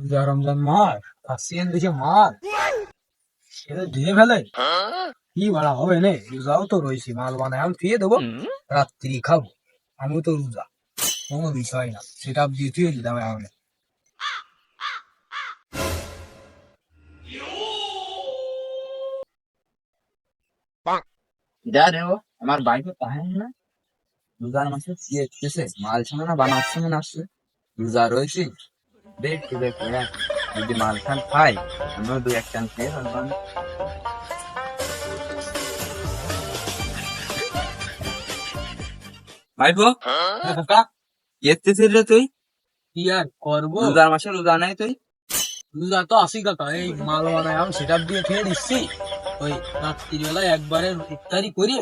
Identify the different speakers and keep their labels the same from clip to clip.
Speaker 1: রোজা রমজান মাস ফাঁসিয়েন দিছে মাল সেটা দিয়ে ফেলে। কি বলা হবে নে? রোজাও তো রয়েছি মাল বানায় আমি ফিরে দেবো। রাত্রি খাব। আমিও তো রোজা। কোনো বিষয় না। সেটা দিয়ে তুই আমি
Speaker 2: যা রে আমার তাহেন না। রোজার মাসে মাল ছানা না বানাচ্ছে মনে আসছে রোজা রয়েছি। দেখ কি দেখ দেখ, যদি মাল খান খাই আমিও দু এক চান খেয়ে ফেলবাম ভাইপো?
Speaker 1: হ্যাঁ, কাকা
Speaker 2: এসতেছিস রে তুই?
Speaker 1: কি আর করব?
Speaker 2: রোজার মাসে রোজা নাই তুই?
Speaker 1: রোজা তো আসি কাকা এই মাল বানায় আমি সেটা দিয়ে খেয়ে দিচ্ছি ওই রাত্রিবেলায় একবারে ইফতারি করি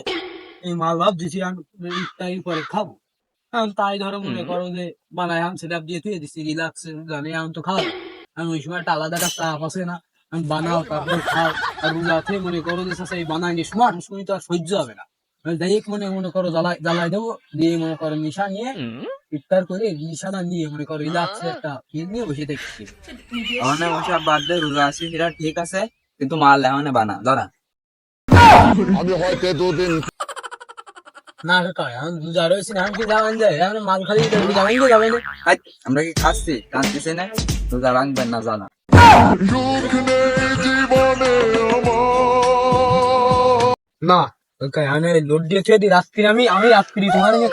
Speaker 1: এই মাল ভাব দিছি আমি ইফতারি পরে খাব। এখন তাই ধরো মনে করো যে বানায় আমি সেটা দিয়ে থুয়ে দিচ্ছি রিল্যাক্স জানি আমি তো খাব আমি ওই সময় একটা আলাদা একটা চাপ আছে না আমি বানাও তারপরে খাও। আর থেকে মনে করো যে সেই বানাই নি সময় শুনি তো আর সহ্য হবে না। ডাইরেক্ট মনে মনে করো জ্বালাই জ্বালাই দেবো দিয়ে মনে করো নিশা নিয়ে ইফতার করে নিশাটা নিয়ে মনে করো রিল্যাক্স একটা ফিল নিয়ে বসে দেখছি
Speaker 2: আমার ওসব বাদ দে রোজা আছি সেটা ঠিক আছে কিন্তু মাল এখন বানা দাঁড়া।
Speaker 3: আমি হয়তো দুদিন
Speaker 1: না কাকা এখন রোজা রয়েছে কি যাবেন যায় এখন মাল খালি রোজা ভাঙতে যাবে না
Speaker 2: হাই, আমরা কি খাচ্ছি কাঁদতেছি না রোজা ভাঙবেন না জানা
Speaker 1: না আমি লোড দিয়ে নিয়ে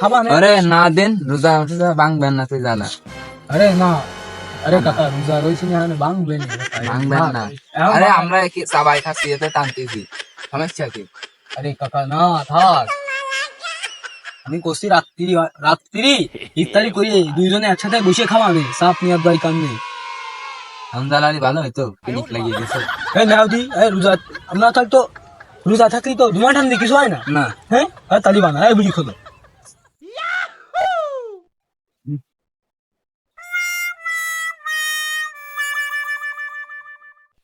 Speaker 1: না
Speaker 2: দেন রোজা ভাঙবেন না তুই জানা
Speaker 1: আরে না আরে কাকা রোজা রয়েছে না আমি ভাঙবে না
Speaker 2: ভাঙবেন না আরে আমরা কি সবাই খাচ্ছি এতে টানতেছি সমস্যা কি
Speaker 1: আরে কাকা না থাক আমি করছি রাত্রি রাত্রি? ইফতারি করি দুইজনে একসাথে বসে খাওয়াবে সাপ নিয়ে দরকার নেই
Speaker 2: রমজালারি ভালো হয়তো পিনিক লাগিয়ে গেছে
Speaker 1: এই নাওদি এই রোজা আমরা থাক তো রোজা থাকলে তো ধুমা ঠান্ডি কিছু হয় না?
Speaker 2: না।
Speaker 1: হ্যাঁ আর তালিবান এই বুঝি খোলো।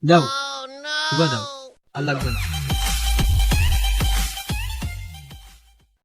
Speaker 1: যাও শুকা যাও না।